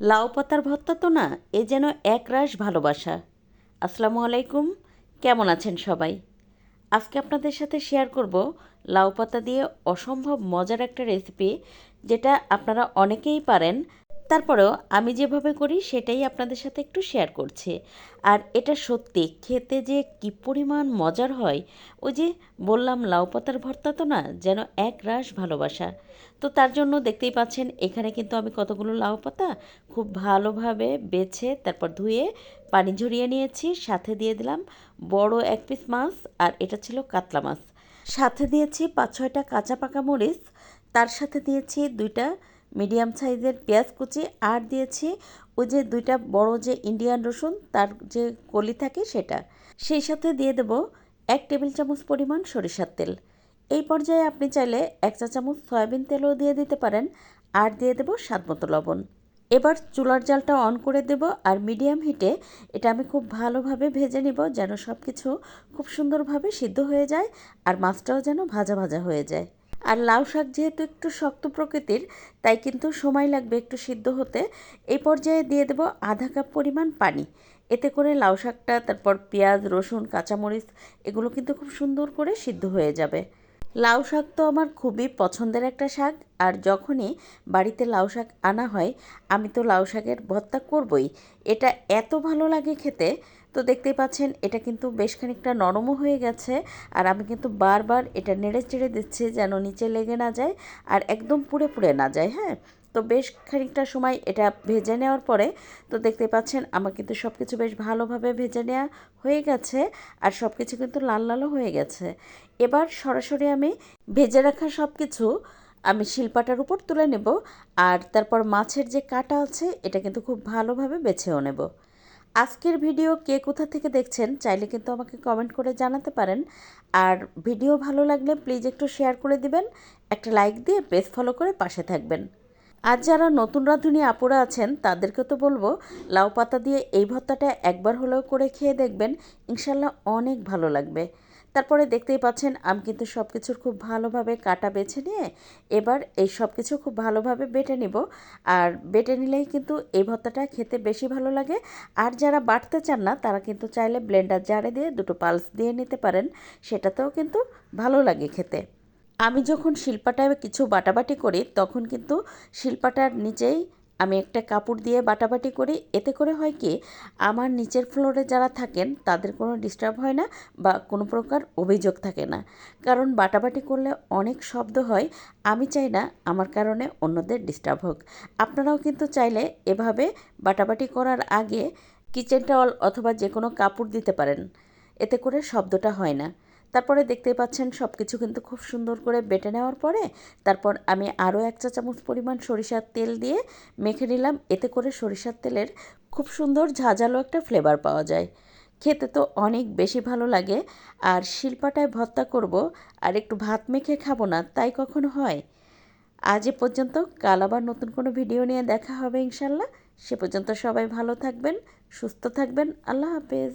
লাউ পাতার ভর্তা তো না, এ যেন একরাশ ভালোবাসা। আসসালামু আলাইকুম, কেমন আছেন সবাই? আজকে আপনাদের সাথে শেয়ার করব লাউ পাতা দিয়ে অসম্ভব মজার একটা রেসিপি যেটা আপনারা অনেকেই পারেন তারপরেও আমি যেভাবে করি সেটাই আপনাদের সাথে একটু শেয়ার করছি। আর এটা সত্যি, খেতে যে কি পরিমাণ মজার হয়, ওই যে বললাম লাউ পাতার ভর্তা তো না, যেন এক রাশ ভালোবাসা। তো তার জন্য দেখতেই পাচ্ছেন, এখানে কিন্তু আমি কতগুলো লাউ পাতা খুব ভালোভাবে বেছে, তারপর ধুয়ে পানি ঝরিয়ে নিয়েছি, সাথে দিয়ে দিলাম বড় এক পিস মাছ, আর এটা ছিল কাতলা মাছ। সাথে দিয়েছি পাঁচ ছয়টা কাঁচা পাকা মরিচ, তার সাথে দিয়েছি দুইটা মিডিয়াম সাইজের পেঁয়াজ কুচি, আর দিয়েছি ওই যে দুইটা বড় যে ইন্ডিয়ান রসুন, তার যে কলি থাকে সেটা। সেই সাথে দিয়ে দেব এক টেবিল চামচ পরিমাণ সরিষার তেল। এই পর্যায়ে আপনি চাইলে এক চা চামচ সয়াবিন তেলও দিয়ে দিতে পারেন, আর দিয়ে দেব স্বাদ মতো লবণ। এবার চুলার জালটা অন করে দেব, আর মিডিয়াম হিটে এটা আমি খুব ভালোভাবে ভেজে নিব যেন সব কিছু খুব সুন্দরভাবে সিদ্ধ হয়ে যায়, আর মাছটাও যেন ভাজা ভাজা হয়ে যায়। আর লাউ শাক যেহেতু একটু শক্ত প্রকৃতির, তাই কিন্তু সময় লাগবে একটু সিদ্ধ হতে। এই পর্যায়ে দিয়ে দেব আধা কাপ পরিমাণ পানি। এতে করে লাউ শাকটা, তারপর পেঁয়াজ, রসুন, কাঁচামরিচ, এগুলো কিন্তু খুব সুন্দর করে সিদ্ধ হয়ে যাবে। লাউ শাক তো আমার খুবই পছন্দের একটা শাক, আর যখনই বাড়িতে লাউ শাক আনা হয়, আমি তো লাউ শাকের ভর্তা করবই। এটা এত ভালো লাগে খেতে, তো দেখতেই পাচ্ছেন এটা কিন্তু বেশ খানিকটা নরমও হয়ে গেছে, আর আমি কিন্তু বারবার এটা নেড়ে চেড়ে দিচ্ছি যেন নিচে লেগে না যায়, আর একদম পুড়ে পুড়ে না যায় হ্যাঁ। তো বেশ খানিকটা সময় এটা ভেজে নেওয়ার পরে তো দেখতে পাচ্ছেন আমার কিন্তু সব কিছু বেশ ভালোভাবে ভেজে নেওয়া হয়ে গেছে আর সব কিছু কিন্তু লাল লালও হয়ে গেছে। এবার সরাসরি আমি ভেজে রাখা সব কিছু আমি শিলপাটার উপর তুলে নেব আর তারপর মাছের যে কাটা আছে এটা কিন্তু খুব ভালোভাবে বেছেও নেব। আজকের ভিডিও কে কোথা থেকে দেখছেন চাইলে কিন্তু আমাকে কমেন্ট করে জানাতে পারেন। আর ভিডিও ভালো লাগলে প্লিজ একটু শেয়ার করে দিবেন, একটা লাইক দিয়ে পেজ ফলো করে পাশে থাকবেন। আর যারা নতুন রাঁধুনি আপুরা আছেন, তাদেরকে তো বলব, লাউ পাতা দিয়ে এই ভর্তাটা একবার হলেও করে খেয়ে দেখবেন, ইনশাল্লাহ অনেক ভালো লাগবে। তারপরে দেখতেই পাচ্ছেন, আমি কিন্তু সব কিছুর খুব ভালোভাবে কাটা বেছে নিয়ে এবার এই সব কিছু খুব ভালোভাবে বেটে নিব। আর বেটে নিলেই কিন্তু এই ভর্তাটা খেতে বেশি ভালো লাগে। আর যারা বাটতে চান না, তারা কিন্তু চাইলে ব্লেন্ডার জারে দিয়ে দুটো পালস দিয়ে নিতে পারেন। সেটাতেও কিন্তু ভালো লাগে খেতে। আমি যখন শিল্পাটায় কিছু বাটাবাটি করি, তখন কিন্তু শিল্পাটার নিচেই আমি একটা কাপড় দিয়ে বাটাবাটি করি। এতে করে হয় কি, আমার নিচের ফ্লোরে যারা থাকেন, তাদের কোনো ডিস্টার্ব হয় না বা কোনো প্রকার অভিযোগ থাকে না। কারণ বাটাবাটি করলে অনেক শব্দ হয়, আমি চাই না আমার কারণে অন্যদের ডিস্টার্ব হোক। আপনারাও কিন্তু চাইলে এভাবে বাটাবাটি করার আগে কিচেন টাওয়াল অথবা যে কোনো কাপড় দিতে পারেন। এতে করে শব্দটা হয় না। তারপরে দেখতেই পাচ্ছেন সব কিছু কিন্তু খুব সুন্দর করে বেটে নেওয়ার পরে তারপর আমি আরও এক চা চামচ পরিমাণ সরিষার তেল দিয়ে মেখে নিলাম। এতে করে সরিষার তেলের খুব সুন্দর ঝাঁঝালো একটা ফ্লেভার পাওয়া যায়। খেতে তো অনেক বেশি ভালো লাগে। আর শিল্পাটায় ভর্তা করব আর একটু ভাত মেখে খাব না, তাই কখনো হয়। আজ এ পর্যন্ত, কাল আবার নতুন কোনো ভিডিও নিয়ে দেখা হবে ইনশাল্লাহ সে পর্যন্ত সবাই ভালো থাকবেন, সুস্থ থাকবেন। আল্লাহ হাফেজ।